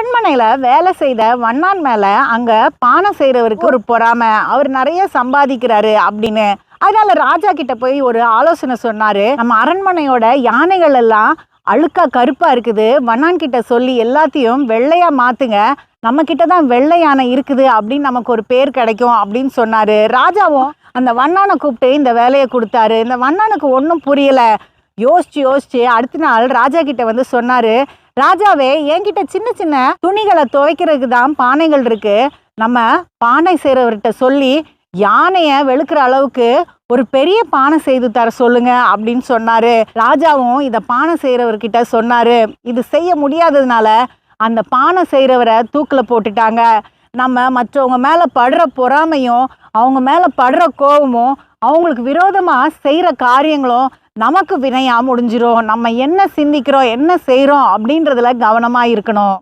அரண்மனையில் வேலை செய்த வண்ணான் மேலே அங்கே பானை செய்கிறவருக்கு ஒரு பொறாமை. அவர் நிறைய சம்பாதிக்கிறாரு அப்படின்னு. அதனால ராஜா கிட்ட போய் ஒரு ஆலோசனை சொன்னார். நம்ம அரண்மனையோட யானைகள் எல்லாம் அழுக்கா கருப்பாக இருக்குது. வண்ணான் கிட்ட சொல்லி எல்லாத்தையும் வெள்ளையாக மாற்றுங்க நம்ம கிட்ட தான் வெள்ளை யானை இருக்குது அப்படின்னு நமக்கு ஒரு பேர் கிடைக்கும் அப்படின்னு சொன்னாரு. ராஜாவும் அந்த வண்ணானை கூப்பிட்டு இந்த வேலையை கொடுத்தாரு. இந்த வண்ணானுக்கு ஒன்றும் புரியலை. யோசிச்சு யோசிச்சு அடுத்த நாள் ராஜா கிட்ட வந்து சொன்னாரு ராஜாவே என்கிட்ட சின்ன சின்ன துணிகளை துவைக்கிறதுக்கு தான் பானைகள் இருக்கு. நம்ம பானை செய்கிறவர்கிட்ட சொல்லி யானையை வெளுக்கிற அளவுக்கு ஒரு பெரிய பானை செய்து தர சொல்லுங்க அப்படின்னு சொன்னாரு. ராஜாவும் இதை பானை செய்கிறவர்கிட்ட சொன்னாரு. இது செய்ய முடியாததுனால அந்த பானை செய்கிறவரை தூக்கில் போட்டுட்டாங்க. நம்ம மற்றவங்க மேலே படுற பொறாமையும் அவங்க மேலே படுற கோபமும் அவங்களுக்கு விரோதமாக செய்கிற காரியங்களும் நமக்கு வினையாக முடிஞ்சிடும் நம்ம என்ன சிந்திக்கிறோம் என்ன செய்கிறோம் அப்படின்றதுல கவனமாக இருக்கணும்.